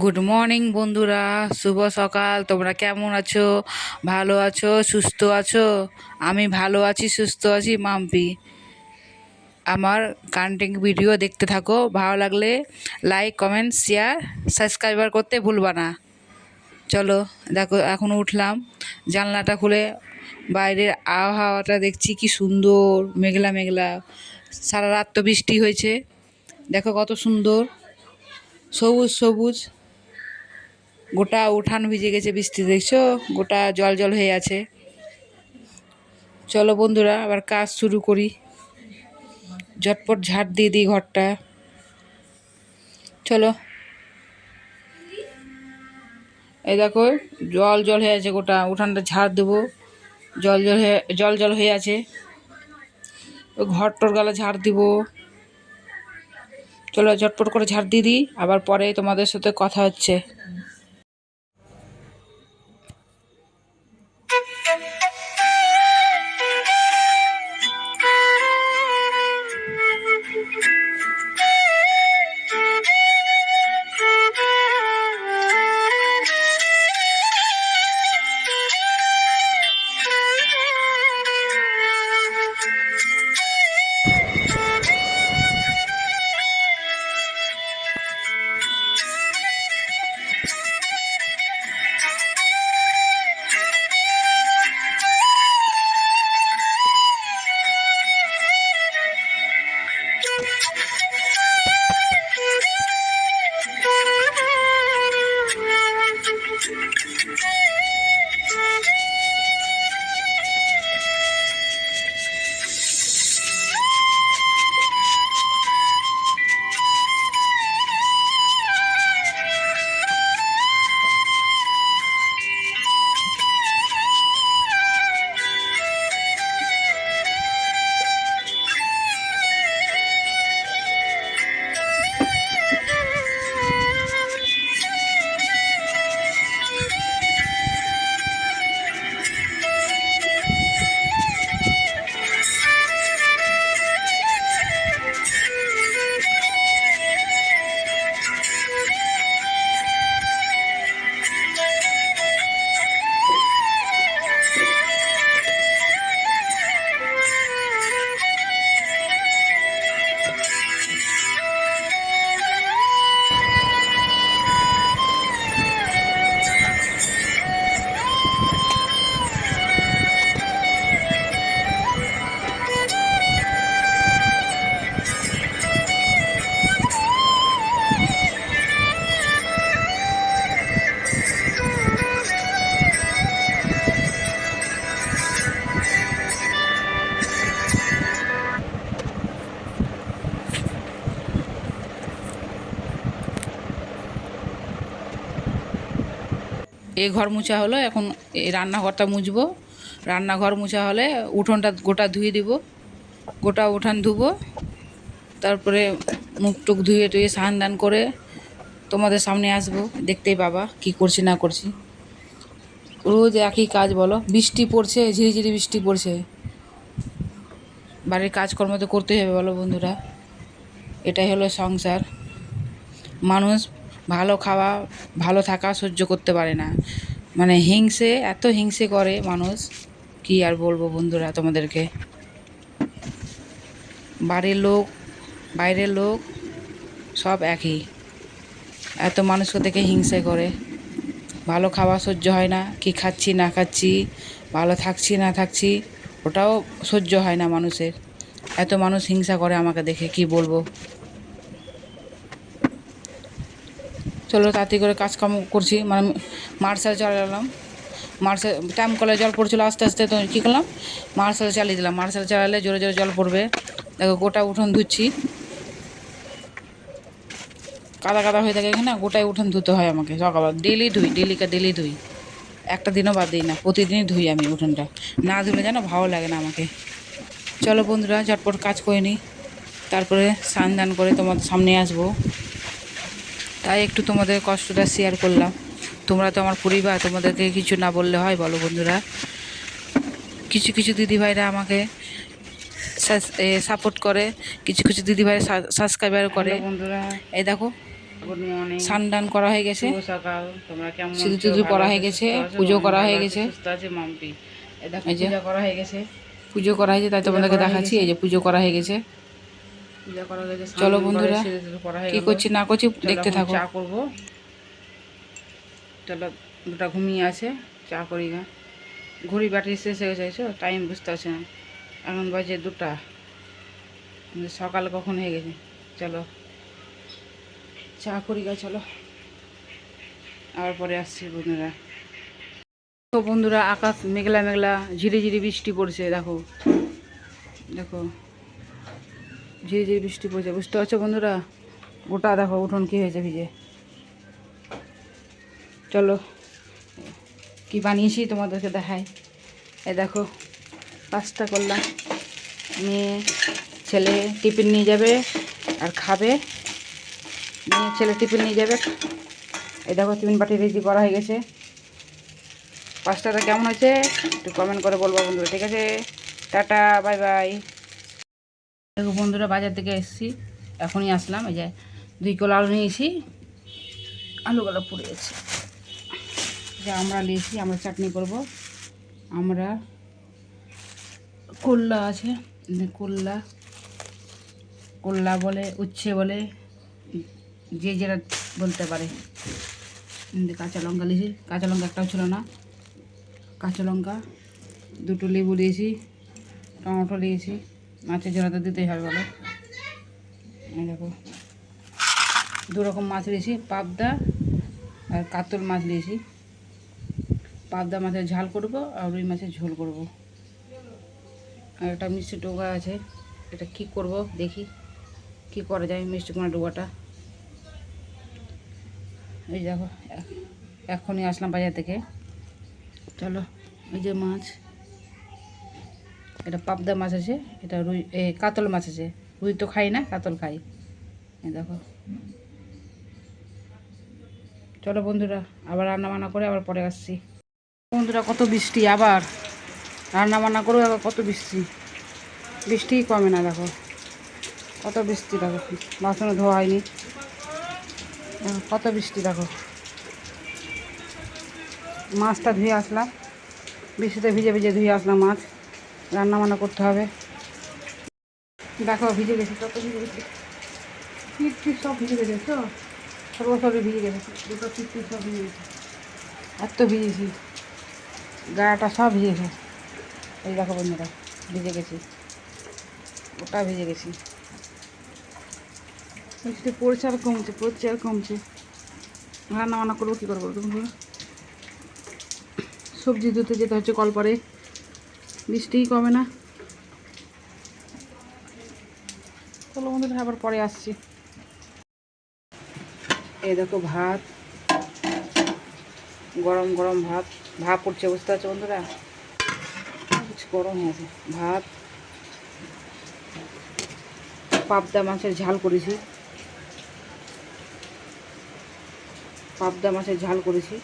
Good morning বন্ধুরা। শুভ সকাল। তোমরা কেমন আছো? ভালো আছো? সুস্থ আছো? আমি ভালো আছি, সুস্থ আছি, মাম্পি। আমার কান্টেন্ট ভিডিও দেখতে থাকো। ভালো লাগলে লাইক কমেন্ট শেয়ার সাবস্ক্রাইবার করতে ভুলবা না। চলো, দেখো, এখন উঠলাম। জানলাটা খুলে বাইরের আবহাওয়াটা দেখছি কি সুন্দর, মেঘলা মেঘলা। সারা রাত তো বৃষ্টি হয়েছে। দেখো কত সুন্দর। সবুজ সবুজ। গোটা উঠান ভিজে গেছে বৃষ্টি, দেখছ? গোটা জল জল হয়ে আছে। চলো বন্ধুরা, আবার কাজ শুরু করি। ঝটপট ঝাড় দিয়ে দিই ঘরটা। চলো। এই দেখো, জল জল হয়ে আছে গোটা। উঠানটা ঝাড় দেবো। জল জল হয়ে, জল জল হয়ে আছে। ঘর টর গালা ঝাড় দিব। চলো ঝটপট করে ঝাড় দিয়ে দিই। আবার পরে তোমাদের সাথে কথা হচ্ছে। এ ঘর মুছা হলো, এখন এই রান্নাঘরটা মুছবো। রান্নাঘর মুছা হলে উঠোনটা গোটা ধুয়ে দিব, গোটা উঠান ধুবো, তারপরে মুখ টুক ধুয়ে টুয়ে স্নান দান করে তোমাদের সামনে আসব, দেখতেই পাবা কি করছি না করছি। রোজ একই কাজ বলো, বৃষ্টি পড়ছে, ঝিরিঝিরি বৃষ্টি পড়ছে। বাড়ির কাজকর্ম তো করতেই হবে বলো বন্ধুরা, এটাই হলো সংসার। মানুষ ভালো খাওয়া, ভালো থাকা সহ্য করতে পারে না। মানে হিংসে, এত হিংসে করে মানুষ। কি আর বলব বন্ধুরা তোমাদেরকে? বাড়ির লোক, বাইরের লোক সব একই। এত মানুষকে দেখে হিংসে করে। ভালো খাওয়া সহ্য হয় না, কি খাচ্ছি, না খাচ্ছি, ভালো থাকছি, না থাকছি, ওটাও সহ্য হয় না মানুষের। এত মানুষ হিংসা করে আমাকে দেখে, কি বলব? চলো তাড়াতাড়ি করে কাজকাম করছি মানে মার্শাল চালালাম মার্শাল, টাইম কলে জল পড়ছিল আস্তে আস্তে, তো কী করলাম? মার্শাল চালিয়ে দিলাম। মার্শাল চালালে জোরে জোরে জল পড়বে। দেখো, গোটা উঠোন ধুচ্ছি। কাদা কাদা হয়ে থাকে এখানে, গোটাই উঠোন ধুতে হয় আমাকে সকাল ডেলি ধুই ডেলিকা ডেলি ধুই। একটা দিনও বাদ দিই না, প্রতিদিনই ধুই আমি উঠোনটা। না ধুলে যেন ভালো লাগে না আমাকে। চলো বন্ধুরা, ঝটপট কাজ করে নিই। তারপরে স্নান দান করে তোমাদের সামনে আসব। তাই একটু তোমাদের কষ্টটা শেয়ার করলাম। তোমরা তো আমার পরিবার তোমাদেরকে কিছু না বললে হয় বলো বন্ধুরা। কিছু কিছু দিদিভাইরা আমাকে সাপোর্ট করে কিছু কিছু দিদিভাই সাবস্ক্রাইবার করে। বন্ধুরা। এই দেখো স্নান করা হয়ে গেছে। সকাল। তোমরা কেমন সিঁদুর টিঁদুর করা হয়ে গেছে, পুজো করা হয়ে গেছে। মাম্পি এই দেখো পূজা করা হয়ে গেছে। পুজো করা হয়েছে তাই তোমাদেরকে দেখাচ্ছি এই যে পুজো করা হয়ে গেছে। পূজা করা গেছে চলো বন্ধুরা, কি করছি না করছি দেখতে থাকো। চা করব। চলো দুটা ঘুমিয়ে আছে চা করি গা। ঘড়ি ব্যাটারি শেষ হয়ে গেছে টাইম বুঝতে পারছি না। এখন বাজে দুটা। সকাল কখন হয়ে গেছে? চলো। চা করি গা চলো। আবার পরে আসছি বন্ধুরা। তো বন্ধুরা আকাশ মেঘলা মেঘলা ঝিরি ঝিরি বৃষ্টি পড়ছে দেখো। দেখো। ঝিরি ঝিরি বৃষ্টি পড়ছে, বুঝতে পারছ বন্ধুরা? গোটা দেখো, উঠোন কী হয়েছে ভিজে। চলো, কি বানিয়েছি তোমাদেরকে দেখাই। এই দেখো, পাস্তা করলাম। মেয়ে, ছেলে টিফিন নিয়ে যাবে আর খাবে। মেয়ে, ছেলে টিফিন নিয়ে যাবে। এই দেখো টিফিন পাটি রেডি করা হয়ে গেছে। পাস্তাটা কেমন হয়েছে? একটু কমেন্ট করে বলব বন্ধুরা, ঠিক আছে? Tata, bye bye. দেখো বন্ধুরা বাজার থেকে এসেছি, এখনই আসলাম, এই যে দুই কিলো আলু নিয়েছি, আলুগুলো পুড়ে গেছে যে আমরা নিয়েছি, আমরা চাটনি করব। আমরা কোল্লা আছে কোল্লা কোল্লা বলে, উচ্ছে বলে, যে যেটা বলতে পারে। কাঁচা লঙ্কা নিয়েছি, কাঁচা লঙ্কা একটাও ছিল না। কাঁচা লঙ্কা, দুটো লেবু দিয়েছি টমেটো দিয়েছি মাছের ঝোলা তো দিতেই হবে বলো। দেখো। দু রকম মাছ নিয়েছি, পাবদা আর কাতল মাছ নিয়েছি। পাবদা মাছের ঝাল করব আর রুই মাছের ঝোল করব। আর একটা মিষ্টি টোকা আছে, এটা কি করব দেখি, কি করা যায় মিষ্টি কুমড়া ডোকাটা এই দেখো এখ- এখনই আসলাম বাজার থেকে। চলো, এই যে মাছ। এটা পাবদা মাছ আছে, এটা রুই, এ, কাতল মাছ আছে। রুই তো খাই না, কাতল খাই। দেখো। চলো বন্ধুরা, আবার রান্না বান্না করে আবার পরে আসছি। বন্ধুরা, কত বৃষ্টি, আবার। রান্না বান্না করব আবার কত বৃষ্টি। বৃষ্টিই কমে না, দেখো। কত বৃষ্টি, দেখো। বাসনে ধোয়া হয়নি। কত বৃষ্টি, দেখো। মাছটা ধুয়ে আসলাম। বৃষ্টিতে ভিজে ভিজে ধুয়ে আসলাম মাছ। রান্না বান্না করতে হবে। দেখো, ভিজে গেছে কত ভিজে গেছে। পিঠ সব ভিজে গেছে তো সর্বসবই ভিজে গেছে, দুটো পিঠ সব ভিজে গেছে। এত ভিজেছি গাটা সব ভিজেছে। এই দেখো বন্ধুরা, ভিজে গেছি। ওটা ভিজে গেছি। পড়ছে আর কমছে, পড়ছে আর কমছে। রান্না বান্না করব কী করব? সবজি ধুতে যেতে হচ্ছে কল পরে। বৃষ্টিই কমে না। চলো বন্ধুরা আবার পরে আসছি। এই দেখো ভাত। গরম গরম ভাত। ভাপ পড়ছে বুঝতে পারছ বন্ধুরা? কিছু গরম হয়ে আছে ভাত। পাবদা মাছের ঝাল করেছি। পাবদা মাছের ঝাল করেছি।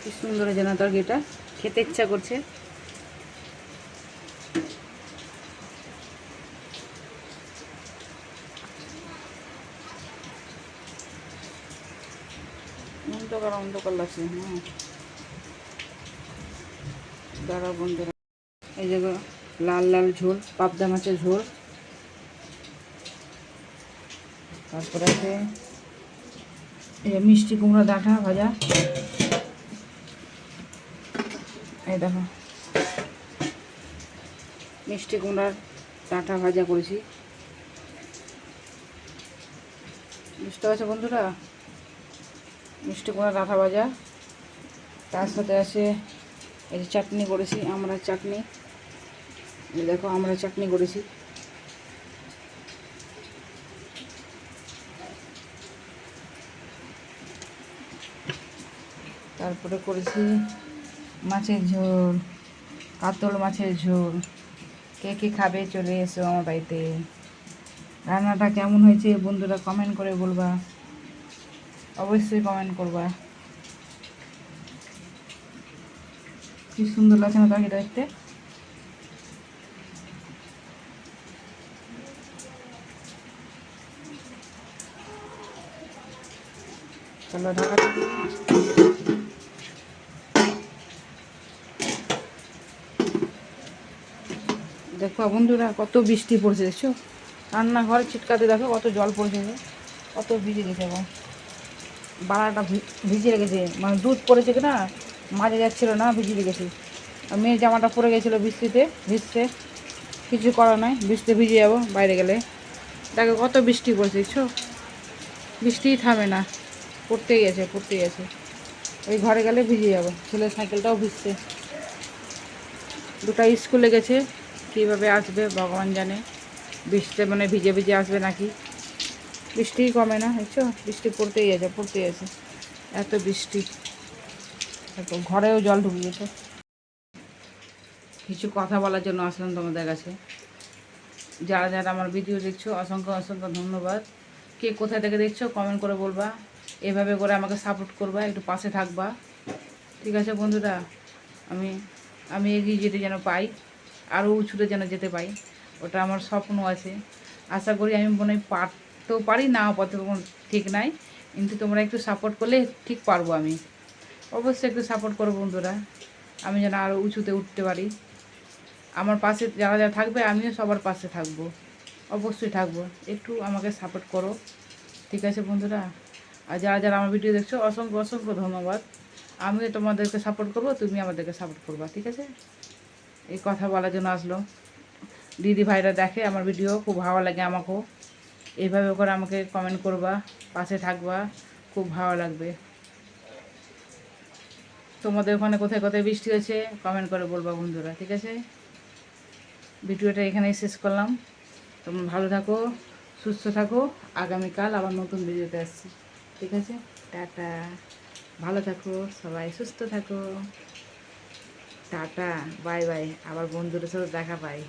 কি সুন্দর হয়েছে না তরকারিটা খেতে ইচ্ছা করছে। অন্ধকার অন্ধকার লাগছে হ্যাঁ। দাঁড়া বন্ধুরা। এই যে লাল লাল ঝোল, পাবদা মাছের ঝোল। তারপরে আছে মিষ্টি কুমড়া ডাঁটা ভাজা। এই দেখো। মিষ্টি কুমড়ার ডাঁটা ভাজা করেছি। বুঝতে পারছ বন্ধুরা? মিষ্টি কুমড়া ডাঁটা ভাজা। তার সাথে আছে এই যে চাটনি করেছি, আমরা চাটনি। দেখো, আমরা চাটনি করেছি। তারপরে করেছি মাছের ঝোল, কাতল মাছের ঝোল। কে কে খাবে চলে এসো আমার বাড়িতে। রান্নাটা কেমন হয়েছে বন্ধুরা কমেন্ট করে বলবা। অবশ্যই কমেন্ট করবা। কি সুন্দর লাগছে না তরকারিটা দেখতে। চলো ঢাকা দেখো বন্ধুরা, কত বৃষ্টি পড়ছে, দেখছ? রান্নাঘর ছিটকাতে দেখো, কত জল পড়ছে কত ভিজে গেছে এখন বাড়াটা ভিজে রেখেছে মানে দুধ পড়েছে কি না, মাঝে যাচ্ছিল না, ভিজে আর মেয়ের জামাটা পরে গেছিল বৃষ্টিতে, ভিজতে। কিছু করার নাই, বৃষ্টিতে ভিজে যাব, বাইরে গেলে। দেখো কত বৃষ্টি পড়ছে, দেখছ? বৃষ্টিই থামে না। পড়তেই আছে পড়তেই আছে। ওই ঘরে গেলে ভিজে যাব। ছেলের সাইকেলটাও ভিজছে। দুটো স্কুলে গেছে। কীভাবে আসবে, ভগবান জানে। বৃষ্টিতে মানে ভিজে ভিজে আসবে নাকি? বৃষ্টিই কমে না, দেখছ? বৃষ্টি পড়তেই আছে পড়তেই আছে। এত বৃষ্টি। দেখো, ঘরেও জল ঢুকে কিছু কথা বলার জন্য আসলাম তোমাদের কাছে। যারা যারা আমার ভিডিও দেখছ, অসংখ্য অসংখ্য ধন্যবাদ। কে কোথায় থেকে দেখছ কমেন্ট করে বলবা। এভাবে করে আমাকে সাপোর্ট করবা, একটু পাশে থাকবা। ঠিক আছে বন্ধুরা, আমি আমি এগিয়ে যেতে যেন পাই। আরও উঁচুতে যেন যেতে পাই ওটা আমার স্বপ্ন আছে। আশা করি আমি মনে হয় পারতেও পারি, না পারতে ঠিক নাই। কিন্তু তোমরা একটু সাপোর্ট করলে ঠিক পারব আমি। অবশ্যই একটু সাপোর্ট করো বন্ধুরা। আমি যেন আরও উঁচুতে উঠতে পারি। আমার পাশে যারা যারা থাকবে, আমিও সবার পাশে থাকব। অবশ্যই থাকব। একটু আমাকে সাপোর্ট করো। ঠিক আছে বন্ধুরা? আর যারা যারা আমার ভিডিও দেখছ, অসংখ্য অসংখ্য ধন্যবাদ। আমিও তোমাদেরকে সাপোর্ট করব, তুমি আমাদেরকে সাপোর্ট করবা, ঠিক আছে? এই কথা বলার জন্য আসলো। দিদি ভাইরা দেখে আমার ভিডিও, খুব ভালো লাগে আমাকেও। এইভাবে করে আমাকে কমেন্ট করবা, পাশে থাকবা, খুব ভালো লাগবে। তোমাদের ওখানে কোথায় কোথায় বৃষ্টি হয়েছে কমেন্ট করে বলবা বন্ধুরা, ঠিক আছে? ভিডিওটা এখানেই শেষ করলাম। তোমরা ভালো থাকো, সুস্থ থাকো। আগামীকাল আবার নতুন ভিডিওতে আসছি, ঠিক আছে? টাটা। ভালো থাকো, সবাই সুস্থ থাকো। Tata bye bye. আবার বন্ধুদের সাথে দেখা পাই।